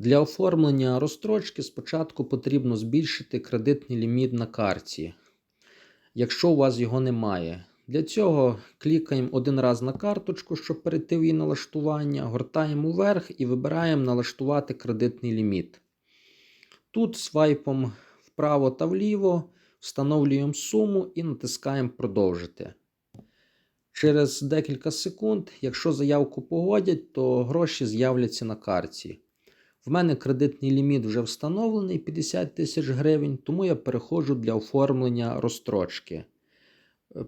Для оформлення розстрочки спочатку потрібно збільшити кредитний ліміт на карті, якщо у вас його немає. Для цього клікаємо один раз на карточку, щоб перейти в її налаштування, гортаємо вверх і вибираємо налаштувати кредитний ліміт. Тут свайпом вправо та вліво встановлюємо суму і натискаємо продовжити. Через декілька секунд, якщо заявку погодять, то гроші з'являться на карті. В мене кредитний ліміт вже встановлений 50 тисяч гривень, тому я переходжу для оформлення розстрочки.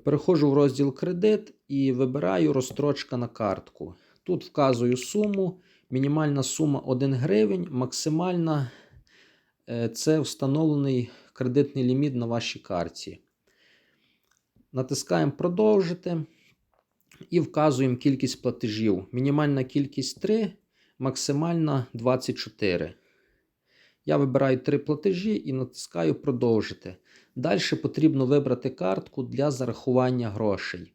Переходжу в розділ кредит і вибираю розстрочка на картку. Тут вказую суму. Мінімальна сума 1 гривень, максимальна е, це встановлений кредитний ліміт на вашій карті. Натискаємо продовжити і вказуємо кількість платежів. Мінімальна кількість 3, максимальна 24. Я вибираю 3 платежі і натискаю продовжити. Далі потрібно вибрати картку для зарахування грошей.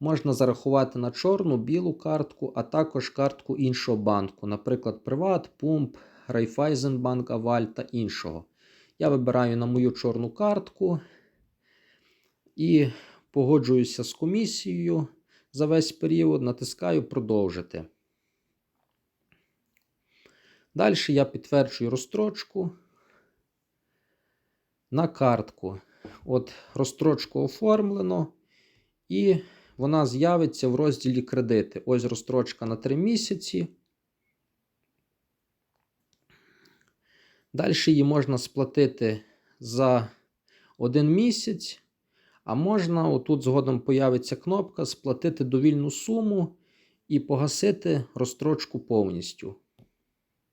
Можна зарахувати на чорну, білу картку, а також картку іншого банку, наприклад, Приват, Пумп, Райфайзенбанк, Аваль та іншого. Я вибираю на мою чорну картку і погоджуюся з комісією за весь період, натискаю продовжити. Далі я підтверджую розстрочку на картку. От розстрочку оформлено, і вона з'явиться в розділі кредити. Ось розстрочка на 3 місяці. Далі її можна сплатити за один місяць, а можна, отут згодом появиться кнопка Сплатити довільну суму і погасити розстрочку повністю.